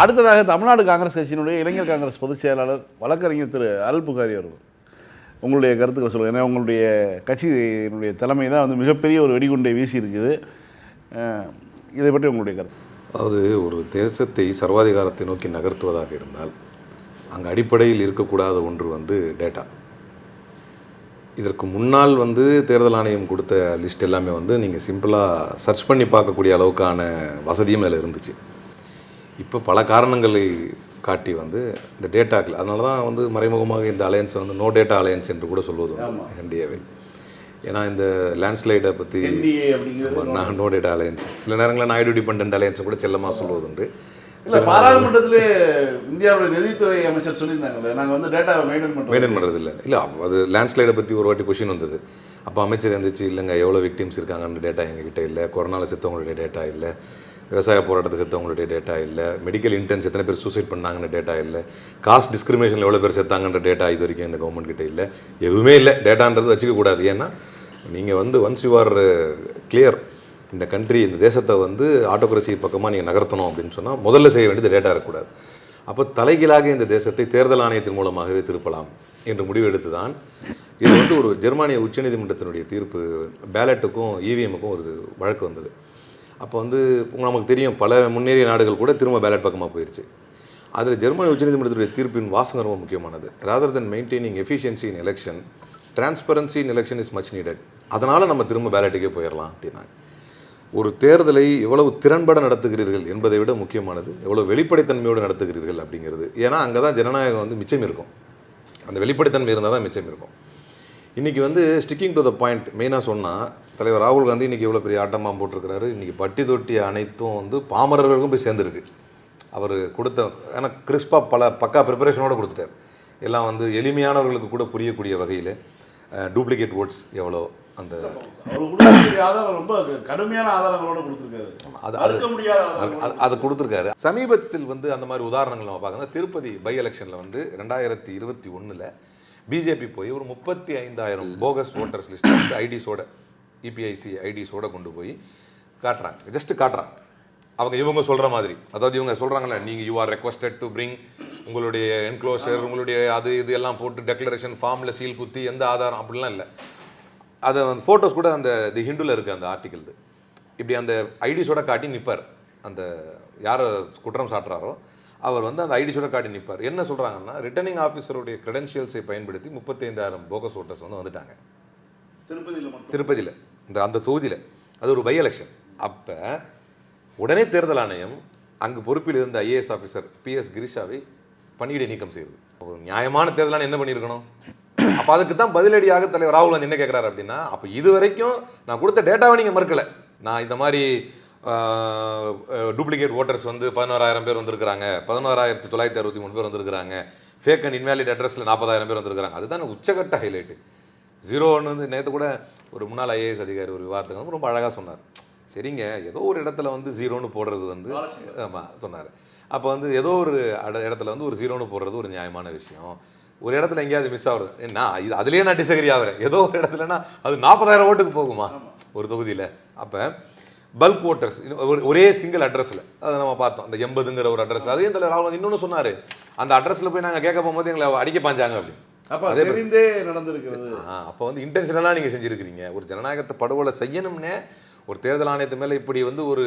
அடுத்ததாக தமிழ்நாடு காங்கிரஸ் கட்சியினுடைய இளைஞர் காங்கிரஸ் பொதுச் செயலாளர் வழக்கறிஞர் திரு அல் புகாரி அவர்கள். உங்களுடைய கருத்துக்களை சொல்லுங்கள் ஏன்னா உங்களுடைய கட்சியினுடைய தலைமை தான் வந்து மிகப்பெரிய ஒரு வெடிகுண்டை வீசி இருக்குது இதை பற்றி உங்களுடைய கருத்து. அதாவது ஒரு தேசத்தை சர்வாதிகாரத்தை நோக்கி நகர்த்துவதாக இருந்தால் அங்கே அடிப்படையில் இருக்கக்கூடாத ஒன்று வந்து டேட்டா. இதற்கு முன்னால் வந்து தேர்தல் ஆணையம் கொடுத்த லிஸ்ட் எல்லாமே வந்து நீங்கள் சிம்பிளாக சர்ச் பண்ணி பார்க்கக்கூடிய அளவுக்கான வசதியும் அதில் இருந்துச்சு. இப்போ பல காரணங்களை காட்டி வந்து இந்த டேட்டாக்கள் அதனால தான் வந்து மறைமுகமாக இந்த அலையன்ஸ் வந்து நோ டேட்டா அலையன்ஸ் என்று கூட சொல்வது என்டிஏவை ஏன்னா இந்த லேண்ட்ஸ்லைடை பற்றி நான் நோ டேட்டா அலையன்ஸ் சில நேரங்களில் நாயுடு டிபெண்ட் அலையன்ஸ் கூட செல்லமாக சொல்வதுண்டு. இல்லை பாராளுமன்றத்திலே இந்தியாவுடைய நிதித்துறை அமைச்சர் சொல்லியிருந்தாங்கல்ல நாங்கள் வந்து டேட்டாவை மெயின்டைன் பண்ணுறோம் மெயின்டைன் பண்ணுறது இல்லை இல்லை அது லேண்ட்ஸ்லைடை பற்றி ஒரு வாட்டி கொஷின் வந்தது. அப்போ அமைச்சர் இருந்துச்சு இல்லைங்க எவ்வளோ விக்டிம்ஸ் இருக்காங்கன்ற டேட்டா எங்ககிட்ட இல்லை. கொரோனாவில் செத்தவங்களுடைய டேட்டா இல்லை. விவசாய போராட்டத்தை செத்தவங்களுடைய டேட்டா இல்லை. மெடிக்கல் இன்டர்ன்ஸ் எத்தனை பேர் சூசைட் பண்ணாங்கன்ற டேட்டா இல்லை. காஸ்ட் டிஸ்கிரிமினேஷன் எவ்வளோ பேர் செத்தாங்கன்ற டேட்டா இது வரைக்கும் uh, இந்த கவர்மெண்ட் கிட்ட இல்லை. எதுவுமே இல்லை. டேட்டான்றது வச்சுக்கக்கூடாது ஏன்னா நீங்கள் வந்து ஒன்ஸ் யூ ஆர் கிளியர் இந்த கண்ட்ரி இந்த தேசத்தை வந்து ஆட்டோக்ரஸி பக்கமாக நீங்கள் நகர்த்தணும் அப்படின்னு சொன்னால் முதல்ல செய்ய வேண்டியது டேட்டா இருக்கக்கூடாது. அப்போ தலைகீழாக இந்த தேசத்தை தேர்தல் ஆணையத்தின் மூலமாகவே திருப்பலாம் என்று முடிவெடுத்து தான் இது வந்து ஒரு ஜெர்மானிய உச்சநீதிமன்றத்தினுடைய தீர்ப்பு. பேலட்டுக்கும் இவிஎம்முக்கும் ஒரு வழக்கு வந்தது. அப்போ வந்து நமக்கு தெரியும் பல முன்னேறிய நாடுகள் கூட திரும்ப பேலட் பக்கமாக போயிடுச்சு அதில் ஜெர்மனி உச்சநீதிமன்றத்துடைய தீர்ப்பின் வாசகம் ரொம்ப முக்கியமானது. Rather then maintaining efficiency in election transparency in election is much needed அதனால் நம்ம திரும்ப பேலட்டுக்கே போயிடலாம் அப்படின்னாங்க. ஒரு தேர்தலை எவ்வளவு திறன்பட நடத்துகிறீர்கள் என்பதை விட முக்கியமானது எவ்வளோ வெளிப்படைத்தன்மையோடு நடத்துகிறீர்கள் அப்படிங்கிறது. ஏன்னா அங்கே தான் ஜனநாயகம் வந்து மிச்சம் இருக்கும். அந்த வெளிப்படைத்தன்மை இருந்தால் தான் மிச்சம் இருக்கும். இன்றைக்கி வந்து ஸ்டிக்கிங் டு த பாயிண்ட் மெயினாக சொன்னால் தலைவர் ராகுல் காந்தி இன்றைக்கி எவ்வளோ பெரிய ஆட்டமாக போட்டிருக்கிறாரு. இன்றைக்கி பட்டி தொட்டி அனைத்தும் வந்து பாமரர்களுக்கும் போய் சேர்ந்துருக்கு. அவர் கொடுத்த ஏன்னா கிறிஸ்பாக பல பக்கா ப்ரிப்பரேஷனோடு கொடுத்துட்டார். எல்லாம் வந்து எளிமையானவர்களுக்கு கூட புரியக்கூடிய வகையில் டூப்ளிகேட் ஓட்ஸ் எவ்வளோ அந்த ஆதாரம் ரொம்ப கடுமையான ஆதாரங்களோட கொடுத்துருக்காரு. அதை கொடுத்துருக்காரு. சமீபத்தில் வந்து அந்த மாதிரி உதாரணங்கள் நம்ம பார்க்கணும் திருப்பதி பை எலெக்ஷனில் வந்து ரெண்டாயிரத்தி இருபத்தி ஒன்றில் பிஜேபி போய் ஒரு முப்பத்தி ஐந்தாயிரம் போகஸ் ஓட்டர்ஸ் லிஸ்ட் ஐடிஸோட இபிஐசி ஐடிஸோட கொண்டு போய் காட்டுறாங்க. ஜஸ்ட் காட்டுறாங்க. அவங்க இவங்க சொல்கிற மாதிரி. அதாவது இவங்க சொல்கிறாங்கல்ல நீங்கள் you are requested to bring உங்களுடைய என்க்ளோஷர் உங்களுடைய அது இது எல்லாம் போட்டு டெக்ளரேஷன் ஃபார்மில் சீல் குத்தி எந்த ஆதாரம் அப்படிலாம் இல்லை. அதை அந்த ஃபோட்டோஸ் கூட அந்த தி ஹிந்துல இருக்குது அந்த ஆர்டிக்கல் இப்படி அந்த ஐடிஸோட காட்டி நிற்பார் அந்த யாரை குற்றம் சாட்டுறாரோ அவர் வந்து அந்த ஐடிஸோட காட்டி நிற்பார் என்ன சொல்கிறாங்கன்னா ரிட்டர்னிங் ஆஃபீஸருடைய கிரெடென்ஷியல்ஸை பயன்படுத்தி முப்பத்தைந்தாயிரம் போகஸ் ஓட்டர்ஸ் வந்து வந்துட்டாங்க. திருப்பதியில் திருப்பதியில். இந்த அந்த தொகுதியில். அது ஒரு பை எலெக்ஷன் அப்போ உடனே தேர்தல் ஆணையம் அங்கு பொறுப்பில் இருந்த ஐஏஎஸ் ஆஃபீஸர் பிஎஸ் கிரிஷாவை பணியிடை நீக்கம் செய்யுது. ஒரு நியாயமான தேர்தல் ஆணையம் என்ன பண்ணியிருக்கணும்? அப்போ அதுக்கு தான் பதிலடியாக தலைவர் ராகுல் காந்தி என்ன கேட்குறாரு அப்படின்னா அப்போ இது வரைக்கும் நான் கொடுத்த டேட்டாவை நீங்கள் மறுக்கலை. நான் இந்த மாதிரி டூப்ளிகேட் ஓட்டர்ஸ் வந்து பதினோராயிரம் பேர் வந்திருக்கிறாங்க. பதினோராயிரத்தி தொள்ளாயிரத்தி அறுபத்தி மூணு பேர் வந்திருக்கிறாங்க. ஃபேக் அண்ட் இன்வேலிட் அட்ரஸில் நாற்பதாயிரம் பேர் வந்திருக்கிறாங்க. அதுதான் உச்சகட்ட ஹைலைட்டு ஜீரோ ஒன்று வந்து நேற்று கூட ஒரு முன்னாள் ஐஏஎஸ் அதிகாரி ஒரு விவாதத்துக்கு வந்து ரொம்ப அழகாக சொன்னார். சரிங்க ஏதோ ஒரு இடத்துல வந்து ஜீரோன்னு போடுறது வந்து ஆமாம் சொன்னார். அப்போ வந்து ஏதோ ஒரு இடத்துல வந்து ஒரு ஜீரோன்னு போடுறது ஒரு நியாயமான விஷயம். ஒரு இடத்துல எங்கேயாவது மிஸ் ஆகுறது என்ன இது அதுலேயே நான் டிசகரி ஆகிறேன் ஏதோ ஒரு இடத்துலனா அது நாற்பதாயிரம் ஓட்டுக்கு போகுமா? ஒரு தொகுதியில். அப்போ பல்க் ஓட்டர்ஸ் ஒரே சிங்கிள் அட்ரஸில் அதை நம்ம பார்த்தோம். அந்த எண்பதுங்கிற ஒரு அட்ரஸில் அதையும் தலைவர் ராகுல் இன்னொன்று சொன்னார். அந்த அட்ரஸில் போய் நாங்கள் கேட்க போகும்போது எங்களை அடிக்க பாஞ்சாங்க அப்படின்னு. அப்போ தெரிந்தே நடந்திருக்கிறது. அப்போ வந்து இன்டென்ஷனலாக நீங்கள் செஞ்சுருக்கிறீங்க. ஒரு ஜனநாயகத்தை படுகொலை செய்யணும்னே ஒரு தேர்தல் ஆணையத்து மேலே இப்படி வந்து ஒரு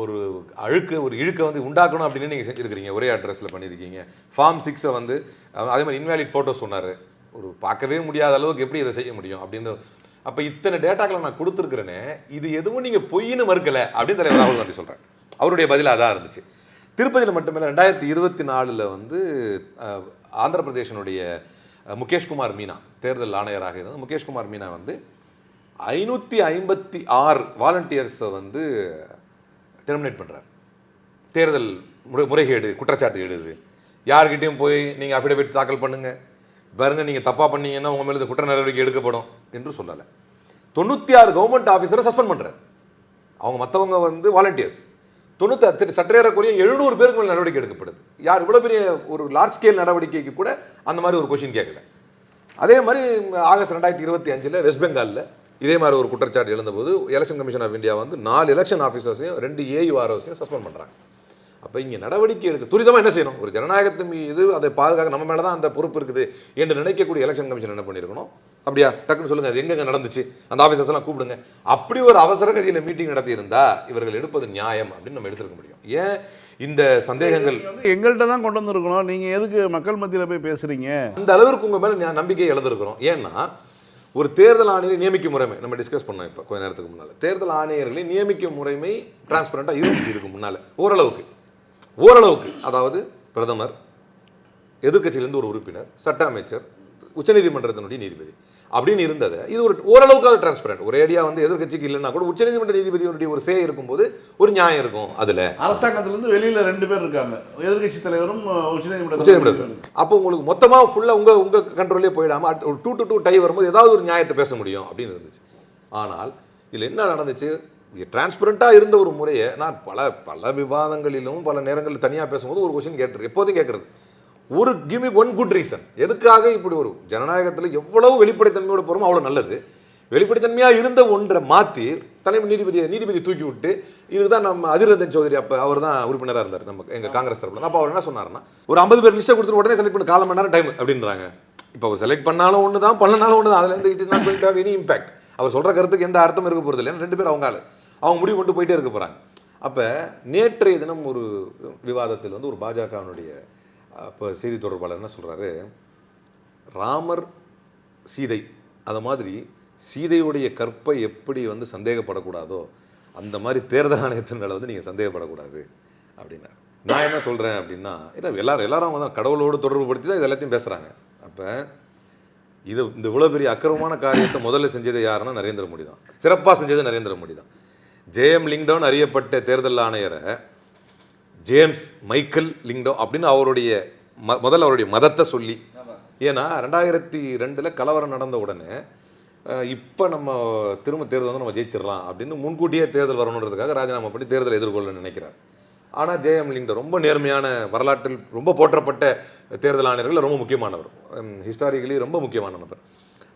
ஒரு அழுக்கு ஒரு இழுக்க வந்து உண்டாக்கணும் அப்படின்னு நீங்கள் செஞ்சுருக்கிறீங்க. ஒரே அட்ரஸில் பண்ணியிருக்கீங்க ஃபார்ம் சிக்ஸை வந்து அதே மாதிரி இன்வேலிட் ஃபோட்டோஸ் சொன்னார். ஒரு பார்க்கவே முடியாத அளவுக்கு எப்படி இதை செய்ய முடியும் அப்படின்னு. அப்போ இத்தனை டேட்டாக்களை நான் கொடுத்துருக்குறேனே இது எதுவும் நீங்கள் பொய்ன்னு மறுக்கலை அப்படின்னு தலைவர் ராகுல் காந்தி சொல்கிறேன் அவருடைய பதில் அதான் இருந்துச்சு. திருப்பதியில் மட்டுமில்ல ரெண்டாயிரத்தி இருபத்தி நாலில் வந்து ஆந்திர பிரதேசனுடைய முகேஷ்குமார் மீனா தேர்தல் ஆணையராக இருந்தது. முகேஷ்குமார் மீனா வந்து ஐநூற்றி ஐம்பத்தி ஆறு வாலண்டியர்ஸை வந்து டெர்மினேட் பண்ணுறார் தேர்தல் முறை முறைகேடு குற்றச்சாட்டு எழுது. யார்கிட்டையும் போய் நீங்கள் அஃபிடவிட் தாக்கல் பண்ணுங்கள் பாருங்க நீங்கள் தப்பாக பண்ணீங்கன்னா உங்கள் மேலே இந்த குற்ற நடவடிக்கை எடுக்கப்படும் என்று சொல்லலை. தொண்ணூற்றி ஆறு கவர்மெண்ட் ஆஃபீஸரை சஸ்பெண்ட் பண்ணுறார் அவங்க மற்றவங்க வந்து வாலண்டியர்ஸ் தொண்ணூத்தி சற்றேறக்குரிய எழுநூறு பேருக்கு மேல் நடவடிக்கை எடுக்கப்படுது. யார் இவ்வளோ பெரிய ஒரு லார்ஜ் ஸ்கேல் நடவடிக்கைக்கு கூட அந்த மாதிரி ஒரு கொஷின் கேட்கல. அதே மாதிரி ஆகஸ்ட் ரெண்டாயிரத்தி இருபத்தி அஞ்சில் வெஸ்ட் பெங்காலில் இதே மாதிரி ஒரு குற்றச்சாட்டு எழுந்தபோது எலெக்ஷன் கமிஷன் ஆஃப் இந்தியா வந்து நாலு எலெக்ஷன் ஆஃபீஸர்ஸையும் ரெண்டு ஏயுஆர்ஓஸையும் சஸ்பெண்ட் பண்ணுறாங்க அப்போ இங்கே நடவடிக்கை எடுக்க துரிதமாக என்ன செய்யணும்? ஒரு ஜனநாயகத்தின் மீது அதை பாதுகாக்க நம்ம மேலே தான் அந்த பொறுப்பு இருக்குது என்று நினைக்கக்கூடிய எலெக்ஷன் கமிஷன் என்ன பண்ணியிருக்கணும்? அப்படியா? டக்குன்னு சொல்லுங்க அது எங்கெங்க நடந்துச்சு? அந்த ஆஃபீஸர்ஸ் எல்லாம் கூப்பிடுங்க. அப்படி ஒரு அவசர கதியில் மீட்டிங் நடத்தி இருந்தா இவர்கள் எடுப்பது நியாயம் அப்படின்னு நம்ம எடுத்துருக்க முடியும். ஏன் இந்த சந்தேகங்கள்? எங்கள்கிட்ட தான் கொண்டு வந்திருக்கணும். நீங்க எதுக்கு மக்கள் மத்தியில போய் பேசுறீங்க? அந்த அளவிற்கு உங்க மேல நம்பிக்கை இழந்திருக்கிறோம். ஏன்னா ஒரு தேர்தல் ஆணையரை நியமிக்கும் முறைமை நம்ம டிஸ்கஸ் பண்ணோம் இப்போ கொஞ்ச நேரத்துக்கு முன்னால. தேர்தல் ஆணையர்களை நியமிக்கும் முறைமை டிரான்ஸ்பரண்டா இருந்துச்சு இதுக்கு முன்னால. ஓரளவுக்கு. ஓரளவுக்கு. அதாவது பிரதமர் எதிர்க்கட்சியிலேருந்து ஒரு உறுப்பினர் சட்ட அமைச்சர் உச்சநீதிமன்றத்தினுடைய நீதிபதி. அப்படின்னு இருந்தது. இது ஒரு ஓரளவுக்கு அது டிரான்ஸ்பரண்ட் ஒரு ஏடியா வந்து எதிர்க்கட்சிக்கு இல்லைன்னா கூட உச்சநீதிமன்ற நீதிபதியுடைய ஒரு சே இருக்கும்போது ஒரு நியாயம் இருக்கும் அதுல. அரசாங்கத்துல இருந்து வெளியில ரெண்டு பேர் இருக்காங்க. எதிர்க்கட்சி தலைவரும் உச்சநீதிமன்ற உச்சநீதிமன்றம் அப்போ உங்களுக்கு மொத்தமாக ஃபுல்லாக உங்க உங்க கண்ட்ரோல்லே போயிடாம அட்- ஒரு டூ டு டூ டை வரும்போது ஏதாவது ஒரு நியாயத்தை பேச முடியும் அப்படின்னு இருந்துச்சு. ஆனால் இதில் என்ன நடந்துச்சு? டிரான்ஸ்பரண்ட்டாக இருந்த ஒரு முறையை நான் பல பல விவாதங்களிலும் பல நேரங்களில் தனியாக பேசும்போது ஒரு கொஸ்டின் கேட்டிருக்கேன். எப்போதும் கேட்குறது. ஒரு கிவ் ஒன் குட் ரீசன் எதுக்காக இப்படி ஒரு ஜனநாயகத்தில் எவ்வளவு வெளிப்படைத்தன்மையோட போகிறோமோ அவ்வளோ நல்லது. வெளிப்படைத்தன்மையாக இருந்த ஒன்றை மாற்றி தலைமை நீதிபதியை நீதிபதி தூக்கி விட்டு இதுக்கு தான் நம்ம அதிரந்தன் சௌதரி அப்போ அவர் தான் உறுப்பினராக இருந்தார் நம்ம எங்கள் காங்கிரஸ் தரப்புல. அப்போ அவர் என்ன சொன்னாருன்னா ஒரு ஐம்பது பேர் லிஸ்ட்டை கொடுத்துட்டு உடனே செலக்ட் பண்ண காலம் மணி நேரம் டைம் அப்படின்றாங்க. இப்போ அவர் செலக்ட் பண்ணாலும் ஒன்று தான் பண்ணனாலும் ஒன்று தான் அதுலேருந்து it is not going to any impact அவர் சொல்கிற கருத்துக்கு எந்த அர்த்தம் இருக்க போகிறது இல்லை ரெண்டு பேரும் அவங்க ஆளு. அவங்க முடிவு கொண்டு போயிட்டே இருக்க போகிறாங்க அப்போ நேற்றைய தினம் ஒரு விவாதத்தில் வந்து ஒரு பாஜகவினுடைய இப்போ செய்தி தொடர்பாளர் என்ன சொல்கிறாரு ராமர் சீதை அது மாதிரி சீதையுடைய கற்பை எப்படி வந்து சந்தேகப்படக்கூடாதோ அந்த மாதிரி தேர்தல் ஆணையத்தின் மேலே வந்து நீங்கள் சந்தேகப்படக்கூடாது அப்படின்னார். நான் என்ன சொல்கிறேன் அப்படின்னா இல்லை எல்லாரும் எல்லாரும் அவங்க தான் கடவுளோடு தொடர்பு படுத்தி தான் இது எல்லாத்தையும் பேசுகிறாங்க அப்போ இது இந்த இவ்வளோ பெரிய அக்கிரமமான காரியத்தை முதல்ல செஞ்சது யாருன்னா நரேந்திர மோடி தான். சிறப்பாக செஞ்சது நரேந்திர மோடி தான். ஜேஎம் லிங்டவுன் அறியப்பட்ட தேர்தல் ஆணையரை ஜேம்ஸ் மைக்கேல் லிங்டோ அப்படின்னு அவருடைய ம முதல்ல அவருடைய மதத்தை சொல்லி. ஏன்னா ரெண்டாயிரத்தி ரெண்டில் கலவரம் நடந்த உடனே இப்போ நம்ம திரும்ப தேர்தல் வந்து நம்ம ஜெயிச்சிடலாம் அப்படின்னு முன்கூட்டியே தேர்தல் வரணுன்றதுக்காக ராஜினாமா பண்ணி தேர்தலை எதிர்கொள்ள நினைக்கிறார். ஆனால் ஜேஎம் லிங்டோ ரொம்ப நேர்மையான வரலாற்றில் ரொம்ப போற்றப்பட்ட தேர்தல் ஆணையர்கள் ரொம்ப முக்கியமானவர். ஹிஸ்டாரிக்கலி ரொம்ப முக்கியமான நபர்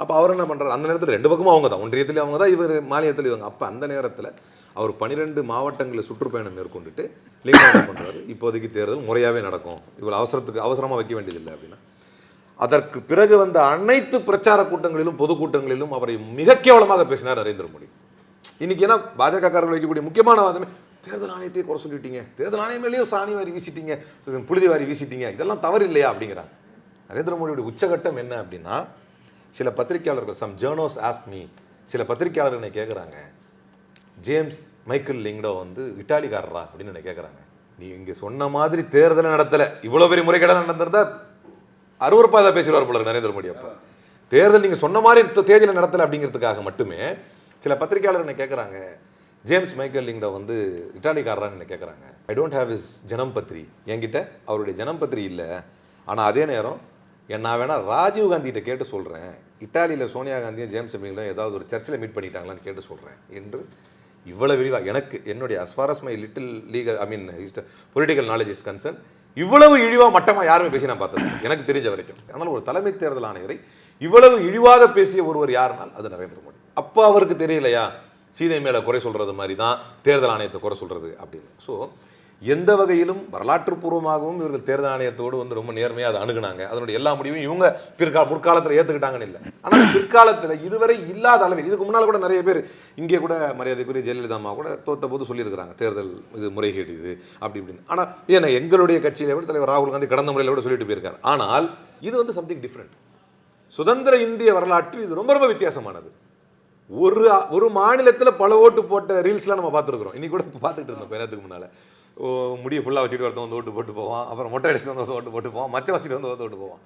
அப்போ அவர் என்ன பண்ணுறாரு அந்த நேரத்தில் ரெண்டு பக்கமும் அவங்க தான் ஒன்றியத்தில் அவங்க தான் இவர் மாநிலத்தில் இவங்க. அப்போ அந்த நேரத்தில் அவர் பன்னிரெண்டு மாவட்டங்களில் சுற்றுப்பயணம் மேற்கொண்டுட்டு லிங்கம் பண்ணுறாரு இப்போதைக்கு தேர்தல் முறையாகவே நடக்கும். இவ்வளோ அவசரத்துக்கு அவசரமாக வைக்க வேண்டியதில்லை அப்படின்னா. அதற்கு பிறகு வந்த அனைத்து பிரச்சார கூட்டங்களிலும் பொதுக்கூட்டங்களிலும் அவரை மிக கேவலமாக பேசினார் நரேந்திர மோடி. இன்னைக்கு ஏன்னா பாஜகக்காரர்கள் வைக்கக்கூடிய முக்கியமான வாதமே தேர்தல் ஆணையத்தையே குறை சொல்லிட்டீங்க. தேர்தல் ஆணையமேலேயும் சாணி வாரி வீசிட்டீங்க புழுதி வாரி வீசிட்டீங்க. இதெல்லாம் தவறு இல்லையா அப்படிங்கிறாங்க நரேந்திர மோடியுடைய உச்சகட்டம் என்ன அப்படின்னா சில பத்திரிகையாளர்கள் சம் ஜேர்னோஸ் ஆஸ்க் மீ சில பத்திரிகையாளர்கள் என்னை கேட்குறாங்க ஜேம்ஸ் மைக்கேல் லிங்டோ வந்து இட்டாலிக்காரரா அப்படின்னு என்ன கேட்குறாங்க நீ இங்கே சொன்ன மாதிரி தேர்தலை நடத்தலை. இவ்வளோ பெரிய முறைகேடாக நடந்திருந்தா அருவறுப்பாக தான் பேசிடுவார் போல நரேந்திர மோடி அப்போ. தேர்தல் நீங்கள் சொன்ன மாதிரி த- தேர்தலை நடத்தலை அப்படிங்கிறதுக்காக மட்டுமே சில பத்திரிகையாளர் என்ன கேட்குறாங்க ஜேம்ஸ் மைக்கேல் லிங்டோ வந்து இட்டாலிக்காரரான்னு என்ன கேட்குறாங்க ஐ டோன்ட் ஹாவ் இஸ் ஜனம் பத்ரி என்கிட்ட அவருடைய ஜனம் பத்ரி இல்லை. ஆனால் அதே நேரம் நான் வேணால் ராஜீவ் காந்திகிட்ட கேட்டு சொல்கிறேன் இட்டாலியில் சோனியா காந்தியும் ஜேம்ஸ் மீங்களும் ஏதாவது ஒரு சர்ச்சில் மீட் பண்ணிட்டாங்களான்னு கேட்டு சொல்கிறேன் என்று இவ்வளவு விரிவாக எனக்கு என்னுடைய as far as my little legal I mean political knowledge is concern இவ்வளவு இழிவாக மட்டமாக யாருமே பேசி நான் பார்த்தது எனக்கு தெரிஞ்ச வரைக்கும். ஆனால் ஒரு தலைமை தேர்தல் ஆணையரை இவ்வளவு இழிவாக பேசிய ஒருவர் யாருனால் அது நரேந்திர மோடி. அப்போ அவருக்கு தெரியலையா? சீதை மேலே குறை சொல்றது மாதிரி தான் தேர்தல் ஆணையத்தை குறை சொல்றது அப்படின்னு. ஸோ எந்த வகையிலும் வரலாற்று பூர்வமாகவும் இவர்கள் தேர்தல் ஆணையத்தோடு வந்து ரொம்ப நேர்மையாக அதை அணுகுனாங்க. அதனுடைய எல்லா முடிவும் இவங்க பிற்கா முற்காலத்தில் ஏற்றுக்கிட்டாங்கன்னு இல்லை. ஆனால் பிற்காலத்தில் இதுவரை இல்லாத அளவில் இதுக்கு முன்னால் கூட நிறைய பேர் இங்கே கூட மரியாதைக்குரிய ஜெயலலிதா அம்மா கூட தோத்த போது சொல்லியிருக்கிறாங்க தேர்தல் இது முறைகேடு இது அப்படி இப்படின்னு. ஆனால் ஏன்னா எங்களுடைய கட்சியில விட தலைவர் ராகுல் காந்தி கடந்த முறையில் கூட சொல்லிட்டு போயிருக்காரு. ஆனால் இது வந்து சம்திங் டிஃப்ரெண்ட் சுதந்திர இந்திய வரலாற்றில் இது ரொம்ப ரொம்ப வித்தியாசமானது. ஒரு ஒரு மாநிலத்தில் பல ஓட்டு போட்ட ரீல்ஸ்லாம் நம்ம பார்த்துருக்குறோம். இன்னைக்கு கூட பார்த்துட்டு இருந்தோம் பேரத்துக்கு நேரத்துக்கு முன்னால். முடியை ஃபுல்லாக வச்சுட்டு ஒருத்தன் வந்து ஓட்டு போட்டு போவான். அப்புறம் மொட்டை அடிச்சுட்டு வந்து ஓட்டு போட்டு போவான். மச்சம் வச்சுட்டு வந்து ஓட்டு போவான்.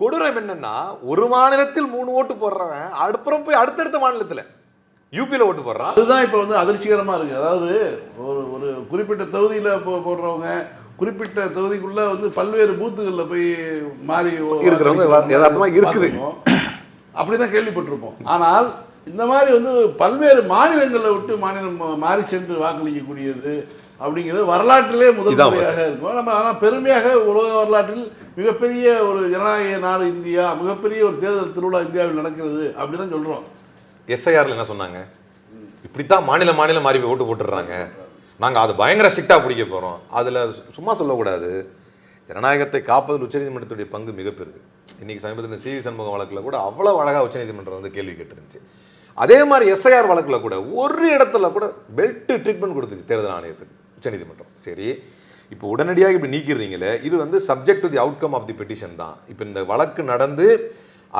கொடூரம் என்னன்னா ஒரு மாநிலத்தில் மூணு ஓட்டு போடுறவன் அப்புறம் போய் அடுத்தடுத்த மாநிலத்தில் யூபியில் ஓட்டு போடுறான். அதுதான் இப்போ வந்து அதிர்ச்சிகரமாக இருக்குது அதாவது ஒரு ஒரு குறிப்பிட்ட தொகுதியில் போ போடுறவங்க குறிப்பிட்ட தொகுதிக்குள்ள வந்து பல்வேறு பூத்துகளில் போய் மாறி இருக்கிறவங்க யதார்த்தமா இருக்குது. அப்படி தான் கேள்விப்பட்டிருப்போம். ஆனால் இந்த மாதிரி வந்து பல்வேறு மாநிலங்களில் விட்டு மாநிலம் மாறி சென்று வாக்களிக்கக்கூடியது அப்படிங்கிறது வரலாற்றிலே முதல் முறையாக இருக்கும். நம்ம ஆனால் பெருமையாக உலக வரலாற்றில் மிகப்பெரிய ஒரு ஜனநாயக நாடு இந்தியா மிகப்பெரிய ஒரு தேர்தல் திருவிழா இந்தியாவில் நடக்கிறது அப்படி தான் சொல்கிறோம் எஸ்ஐஆர்ல என்ன சொன்னாங்க? இப்படித்தான் மாநில மாநிலம் மாறி போய் ஓட்டு போட்டுடுறாங்க. நாங்கள் அது பயங்கர ஸ்ட்ரிக்டாக பிடிக்க போகிறோம் அதில் சும்மா சொல்லக்கூடாது. ஜனநாயகத்தை காப்பதில் உச்சநீதிமன்றத்துடைய பங்கு மிக பெருது இன்னைக்கு சமீபத்தில் இந்த சிவி சண்முகம் வழக்கில் கூட அவ்வளோ அழகாக உச்சநீதிமன்றம் வந்து கேள்வி கேட்டிருந்துச்சு. அதே மாதிரி எஸ்ஐஆர் வழக்கில் கூட ஒரு இடத்துல கூட பெல்ட் ட்ரீட்மெண்ட் கொடுத்துச்சு தேர்தல் ஆணையத்துக்கு. உச்சநீதிமன்றம். சரி இப்போ உடனடியாக இப்படி நீக்கிறீங்களே இது வந்து subject to the outcome of the petition தான். இப்போ இந்த வழக்கு நடந்து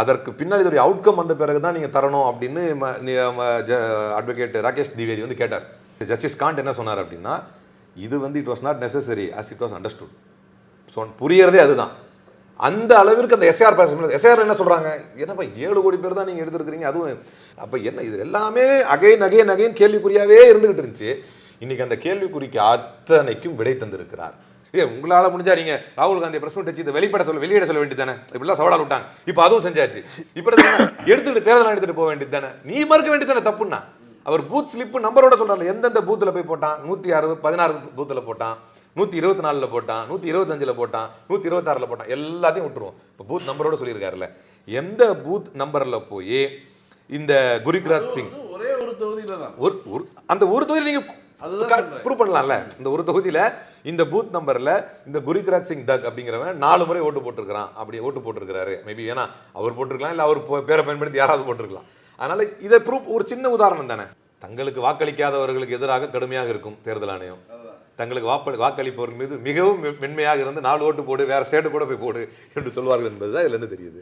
அதற்கு பின்னால் இதோடைய அவுட்கம் வந்த பிறகு தான் நீங்கள் தரணும் அப்படின்னு அட்வொகேட் ராகேஷ் திவேதி வந்து கேட்டார். ஜஸ்டிஸ் காண்ட் என்ன சொன்னார் அப்படின்னா இது வந்து it was not necessary as it was understood so புரியறதே அதுதான். அந்த அளவிற்கு அந்த எஸ்ஆர் பேச எஸ்ஆர் என்ன சொல்கிறாங்க என்னப்பா ஏழு கோடி பேர் தான் நீங்கள் எடுத்திருக்கிறீங்க அதுவும் அப்போ என்ன இது எல்லாமே அகைன் அகைன் அகைன் கேள்விக்குறியாகவே இருந்துகிட்டு இருந்துச்சு. இன்னைக்கு அந்த கேள்விக்குறிக்கு அத்தனைக்கும் விடை தந்திருக்கிறார். ஏ உங்களால முடிஞ்சா நீங்க ராகுல் காந்தி பிரஸ் மீட் வச்சு இதை வெளிப்பட சொல்ல வெளியிட சொல்ல வேண்டியது தானே? இப்படிலாம் சவாலால் விட்டாங்க. இப்போ அதுவும் செஞ்சாச்சு. இப்போ எடுத்துட்டு தேர்தல் எடுத்துட்டு போக வேண்டியது தானே? நீ மறுக்க வேண்டியது தானே தப்புன்னா? அவர் பூத் ஸ்லிப் நம்பரோட சொல்றாரு எந்தெந்த பூத்தில் போய் போட்டான்? நூற்றி அறுபது பதினாறு பூத்தில் போட்டான். நூற்றி இருபத்தி நாலில் போட்டான். நூற்றி இருபத்தஞ்சில் போட்டான். நூற்றி இருபத்தாறில் போட்டான். எல்லாத்தையும் விட்டுருவோம். இப்போ பூத் நம்பரோட சொல்லியிருக்காருல்ல எந்த பூத் நம்பரில் போய் இந்த குருகிராஜ் சிங் ஒரே ஒரு தொகுதியில தான் ஒரு அந்த ஒரு தொகுதியில் நீங்க அதுதான். ப்ரூவ் பண்ணலாம்ல. இந்த ஒரு தொகுதியில இந்த பூத் நம்பர்ல இந்த குருகிராஜ் சிங் தக் அப்படிங்கிறவன் நாலு முறை ஓட்டு போட்டிருக்கிறான். அப்படி ஓட்டு போட்டிருக்கிறாரு. மேபி ஏன்னா அவர் போட்டிருக்கலாம் இல்ல அவர் பேரை பயன்படுத்தி யாராவது போட்டிருக்கலாம். அதனால இதை ப்ரூஃப் ஒரு சின்ன உதாரணம் தானே. தங்களுக்கு வாக்களிக்காதவர்களுக்கு எதிராக கடுமையாக இருக்கும் தேர்தல் ஆணையம். தங்களுக்கு வாப்ப வாக்களிப்பவர்கள் மீது மிகவும் மென்மையாக இருந்து நாலு ஓட்டு போடு வேற ஸ்டேட்டு கூட போய் போடு என்று சொல்வார்கள் என்பதுதான் இதுல இருந்து தெரியுது.